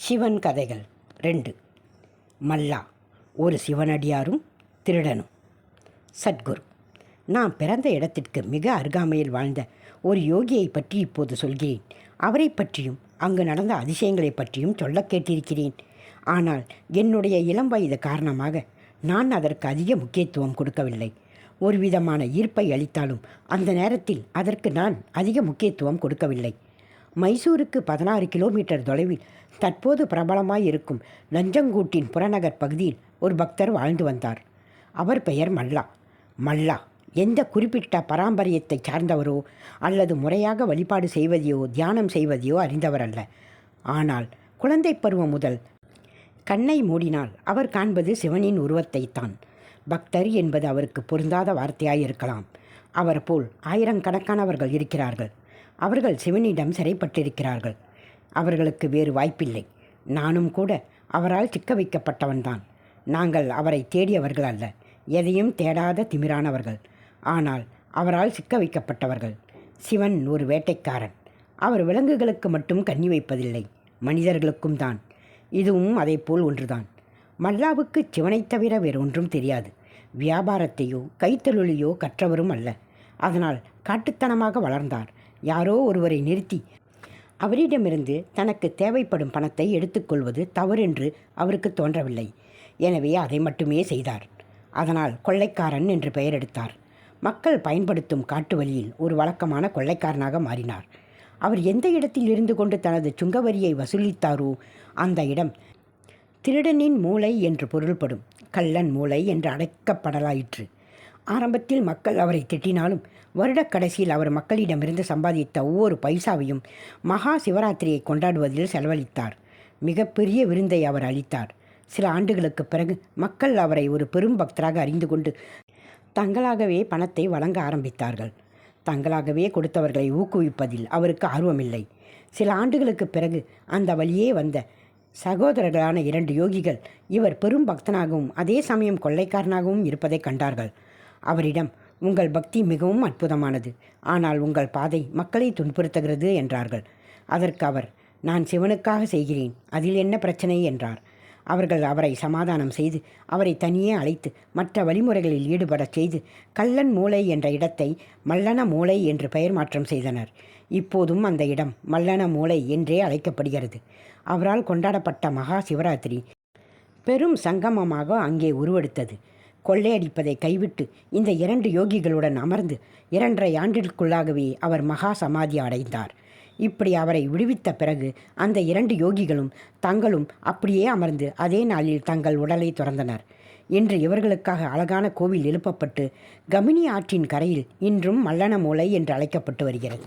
சிவன் கதைகள் ரெண்டு. மல்லா ஒரு சிவனடியாரும் திருடனும். சத்குரு நான் பிறந்த இடத்திற்கு மிக அருகாமையில் வாழ்ந்த ஒரு யோகியை பற்றி இப்போது சொல்கிறேன். அவரை பற்றியும் அங்கு நடந்த அதிசயங்களை பற்றியும் சொல்லக் கேட்டிருக்கிறேன். ஆனால் என்னுடைய இளம் வயது காரணமாக நான் அதற்கு அதிக முக்கியத்துவம் கொடுக்கவில்லை. ஒரு விதமான ஈர்ப்பை அளித்தாலும் அந்த நேரத்தில் அதற்கு நான் அதிக முக்கியத்துவம் கொடுக்கவில்லை. மைசூருக்கு பதினாறு கிலோமீட்டர் தொலைவில் தற்போது பிரபலமாய் இருக்கும் நஞ்சங்கூட்டின் புறநகர் பகுதியில் ஒரு பக்தர் வாழ்ந்து வந்தார். அவர் பெயர் மல்லா. மல்லா எந்த குறிப்பிட்ட பாரம்பரியத்தைச் சார்ந்தவரோ அல்லது முறையாக வழிபாடு செய்வதையோ தியானம் செய்வதையோ அறிந்தவர் அல்ல. ஆனால் குழந்தை பருவம் முதல் கண்ணை மூடினால் அவர் காண்பது சிவனின் உருவத்தைத்தான் பக்தர் என்பது அவருக்கு பொருந்தாத வார்த்தையாயிருக்கலாம் அவர் போல் ஆயிரக்கணக்கானவர்கள் இருக்கிறார்கள். அவர்கள் சிவனிடம் சிறைப்பட்டிருக்கிறார்கள். அவர்களுக்கு வேறு வாய்ப்பில்லை. நானும் கூட அவரால் சிக்க வைக்கப்பட்டவன்தான் நாங்கள் அவரை தேடியவர்கள் அல்ல. எதையும் தேடாத திமிரானவர்கள். ஆனால் அவரால் சிக்க வைக்கப்பட்டவர்கள். சிவன் ஒரு வேட்டைக்காரன். அவர் விலங்குகளுக்கு மட்டும் கண்ணி வைப்பதில்லை. மனிதர்களுக்கும் தான். இதுவும் அதேபோல் ஒன்றுதான். மல்லாவுக்கு சிவனைத் தவிர வேறு ஒன்றும் தெரியாது. வியாபாரத்தையோ கைத்தொழிலையோ கற்றவரும் அல்ல. அதனால் காட்டுத்தனமாக வளர்ந்தார். யாரோ ஒருவரை நிறுத்தி. அவரிடமிருந்து தனக்கு தேவைப்படும் பணத்தை எடுத்துக்கொள்வது தவறென்று அவருக்கு தோன்றவில்லை. எனவே அதை மட்டுமே செய்தார். அதனால் கொள்ளைக்காரன் என்று பெயர் எடுத்தார். மக்கள் பயன்படுத்தும் காட்டு வழியில் ஒரு வழக்கமான கொள்ளைக்காரனாக மாறினார். அவர் எந்த இடத்தில் இருந்து கொண்டு தனது சுங்கவரியை வசூலித்தாரோ அந்த இடம் திருடனின் மூளை என்று பொருள்படும் கள்ளன் மூளை என்று அழைக்கப்படலாயிற்று ஆரம்பத்தில் மக்கள் அவரை திட்டினாலும் வருடக் கடைசியில் அவர் மக்களிடமிருந்து சம்பாதித்த ஒவ்வொரு பைசாவையும் மகா சிவராத்திரியை கொண்டாடுவதில் செலவழித்தார். மிகப்பெரிய விருந்தை அவர் அளித்தார். சில ஆண்டுகளுக்கு பிறகு மக்கள் அவரை ஒரு பெரும் பக்தராக அறிந்து கொண்டு தங்களாகவே பணத்தை வழங்க ஆரம்பித்தார்கள். தங்களாகவே கொடுத்தவர்களை ஊக்குவிப்பதில் அவருக்கு ஆர்வமில்லை. சில ஆண்டுகளுக்கு பிறகு அந்த வழியே வந்த சகோதரர்களான இரண்டு யோகிகள் இவர் பெரும் பக்தனாகவும் அதே சமயம் கொள்ளைக்காரனாகவும் இருப்பதை கண்டார்கள். அவரிடம் உங்கள் பக்தி மிகவும் அற்புதமானது. ஆனால் உங்கள் பாதை மக்களை துன்புறுத்துகிறது என்றார்கள். அதற்கு அவர் நான் சிவனுக்காக செய்கிறேன். அதில் என்ன பிரச்சனை? என்றார். அவர்கள் அவரை சமாதானம் செய்து அவரை தனியே அழைத்து மற்ற வழிமுறைகளில் ஈடுபடச் செய்து கள்ளன் மூளை என்ற இடத்தை மல்லன மூளை என்று பெயர் மாற்றம் செய்தனர். இப்போதும் அந்த இடம் மல்லன மூளை என்றே அழைக்கப்படுகிறது. அவரால் கொண்டாடப்பட்ட மகா சிவராத்திரி பெரும் சங்கமமாக அங்கே உருவெடுத்தது. கொள்ளையடிப்பதை கைவிட்டு இந்த இரண்டு யோகிகளுடன் அமர்ந்து இரண்டரை ஆண்டிற்குள்ளாகவே அவர் மகா சமாதி அடைந்தார். இப்படி அவரை விடுவித்த பிறகு அந்த இரண்டு யோகிகளும் தங்களும் அப்படியே அமர்ந்து அதே நாளில் தங்கள் உடலை துறந்தனர். இன்று இவர்களுக்காக அழகான கோவில் எழுப்பப்பட்டு கமினி ஆற்றின் கரையில் இன்றும் மல்லன மூலை என்று அழைக்கப்பட்டு வருகிறது.